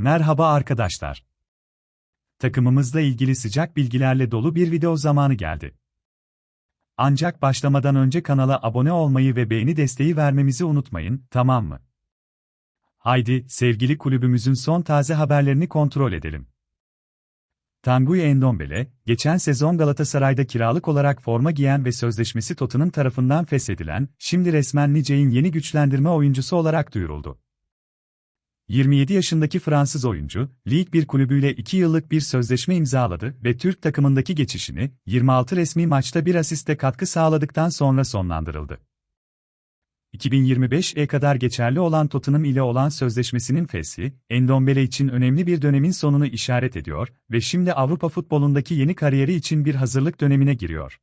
Merhaba arkadaşlar. Takımımızla ilgili sıcak bilgilerle dolu bir video zamanı geldi. Ancak başlamadan önce kanala abone olmayı ve beğeni desteği vermemizi unutmayın, tamam mı? Haydi, sevgili kulübümüzün son taze haberlerini kontrol edelim. Tanguy Endombele, geçen sezon Galatasaray'da kiralık olarak forma giyen ve sözleşmesi Tottenham tarafından feshedilen, şimdi resmen Nice'in yeni güçlendirme oyuncusu olarak duyuruldu. 27 yaşındaki Fransız oyuncu, Lig 1 kulübüyle 2 yıllık bir sözleşme imzaladı ve Türk takımındaki geçişini, 26 resmi maçta bir asiste katkı sağladıktan sonra sonlandırıldı. 2025'e kadar geçerli olan Tottenham ile olan sözleşmesinin feshi, Endombele için önemli bir dönemin sonunu işaret ediyor ve şimdi Avrupa futbolundaki yeni kariyeri için bir hazırlık dönemine giriyor.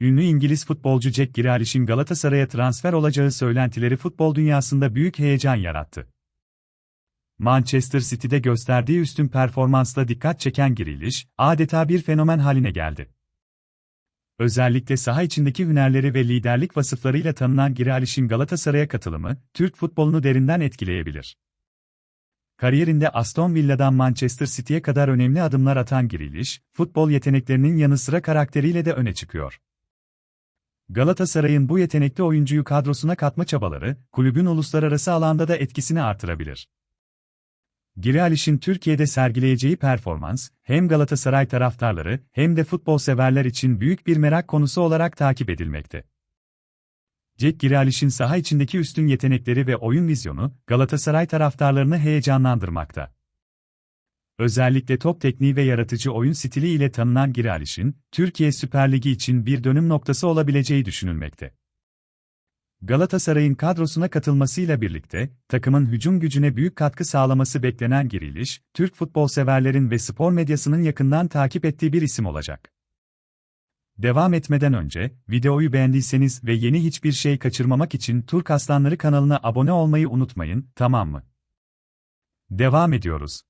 Ünlü İngiliz futbolcu Jack Grealish'in Galatasaray'a transfer olacağı söylentileri futbol dünyasında büyük heyecan yarattı. Manchester City'de gösterdiği üstün performansla dikkat çeken Grealish, adeta bir fenomen haline geldi. Özellikle saha içindeki hünerleri ve liderlik vasıflarıyla tanınan Grealish'in Galatasaray'a katılımı, Türk futbolunu derinden etkileyebilir. Kariyerinde Aston Villa'dan Manchester City'ye kadar önemli adımlar atan Grealish, futbol yeteneklerinin yanı sıra karakteriyle de öne çıkıyor. Galatasaray'ın bu yetenekli oyuncuyu kadrosuna katma çabaları, kulübün uluslararası alanda da etkisini artırabilir. Grealish'in Türkiye'de sergileyeceği performans, hem Galatasaray taraftarları hem de futbol severler için büyük bir merak konusu olarak takip edilmekte. Jack Grealish'in saha içindeki üstün yetenekleri ve oyun vizyonu, Galatasaray taraftarlarını heyecanlandırmakta. Özellikle top tekniği ve yaratıcı oyun stili ile tanınan Grealish'in, Türkiye Süper Ligi için bir dönüm noktası olabileceği düşünülmekte. Galatasaray'ın kadrosuna katılmasıyla birlikte, takımın hücum gücüne büyük katkı sağlaması beklenen Giriliş, Türk futbol severlerin ve spor medyasının yakından takip ettiği bir isim olacak. Devam etmeden önce, videoyu beğendiyseniz ve yeni hiçbir şey kaçırmamak için Turk Aslanları kanalına abone olmayı unutmayın, tamam mı? Devam ediyoruz.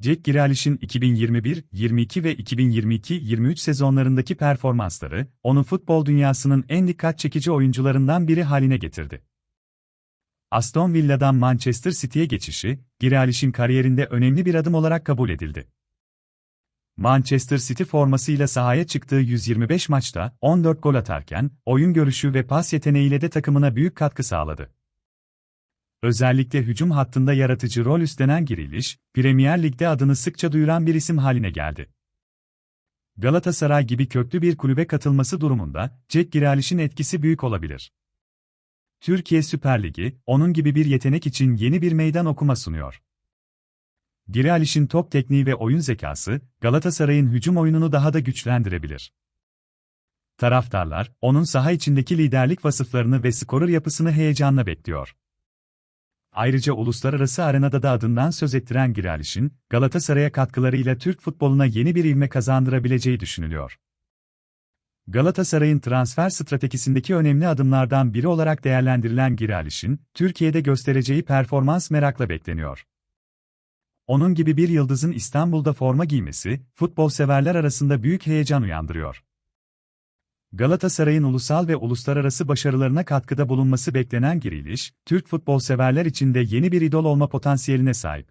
Jack Grealish'in 2021, 22 ve 2022-23 sezonlarındaki performansları, onu futbol dünyasının en dikkat çekici oyuncularından biri haline getirdi. Aston Villa'dan Manchester City'ye geçişi, Grealish'in kariyerinde önemli bir adım olarak kabul edildi. Manchester City formasıyla sahaya çıktığı 125 maçta 14 gol atarken, oyun görüşü ve pas yeteneğiyle de takımına büyük katkı sağladı. Özellikle hücum hattında yaratıcı rol üstlenen Grealish, Premier Lig'de adını sıkça duyuran bir isim haline geldi. Galatasaray gibi köklü bir kulübe katılması durumunda, Jack Grealish'in etkisi büyük olabilir. Türkiye Süper Ligi, onun gibi bir yetenek için yeni bir meydan okuma sunuyor. Grealish'in top tekniği ve oyun zekası, Galatasaray'ın hücum oyununu daha da güçlendirebilir. Taraftarlar, onun saha içindeki liderlik vasıflarını ve skorur yapısını heyecanla bekliyor. Ayrıca uluslararası arenada da adından söz ettiren Giraliş'in, Galatasaray'a katkılarıyla Türk futboluna yeni bir ivme kazandırabileceği düşünülüyor. Galatasaray'ın transfer stratejisindeki önemli adımlardan biri olarak değerlendirilen Giraliş'in, Türkiye'de göstereceği performans merakla bekleniyor. Onun gibi bir yıldızın İstanbul'da forma giymesi, futbol severler arasında büyük heyecan uyandırıyor. Galatasaray'ın ulusal ve uluslararası başarılarına katkıda bulunması beklenen Grealish, Türk futbol severler için de yeni bir idol olma potansiyeline sahip.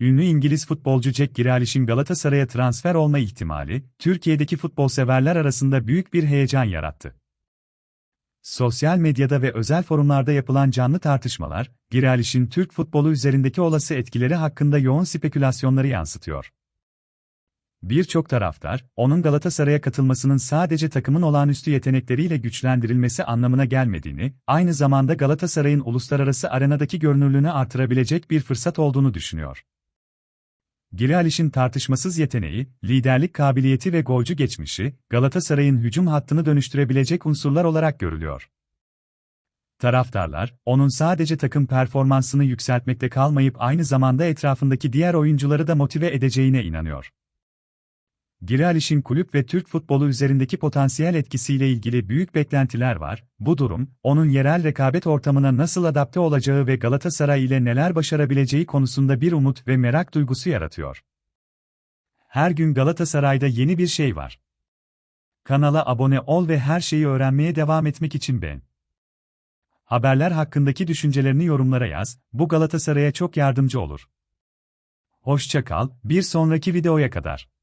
Ünlü İngiliz futbolcu Jack Grealish'in Galatasaray'a transfer olma ihtimali, Türkiye'deki futbol severler arasında büyük bir heyecan yarattı. Sosyal medyada ve özel forumlarda yapılan canlı tartışmalar, Grealish'in Türk futbolu üzerindeki olası etkileri hakkında yoğun spekülasyonları yansıtıyor. Birçok taraftar, onun Galatasaray'a katılmasının sadece takımın olağanüstü yetenekleriyle güçlendirilmesi anlamına gelmediğini, aynı zamanda Galatasaray'ın uluslararası arenadaki görünürlüğünü artırabilecek bir fırsat olduğunu düşünüyor. Grealish'in tartışmasız yeteneği, liderlik kabiliyeti ve golcü geçmişi, Galatasaray'ın hücum hattını dönüştürebilecek unsurlar olarak görülüyor. Taraftarlar, onun sadece takım performansını yükseltmekte kalmayıp aynı zamanda etrafındaki diğer oyuncuları da motive edeceğine inanıyor. Grealish'in kulüp ve Türk futbolu üzerindeki potansiyel etkisiyle ilgili büyük beklentiler var. Bu durum, onun yerel rekabet ortamına nasıl adapte olacağı ve Galatasaray ile neler başarabileceği konusunda bir umut ve merak duygusu yaratıyor. Her gün Galatasaray'da yeni bir şey var. Kanala abone ol ve her şeyi öğrenmeye devam etmek için beğen. Haberler hakkındaki düşüncelerini yorumlara yaz, bu Galatasaray'a çok yardımcı olur. Hoşça kal, bir sonraki videoya kadar.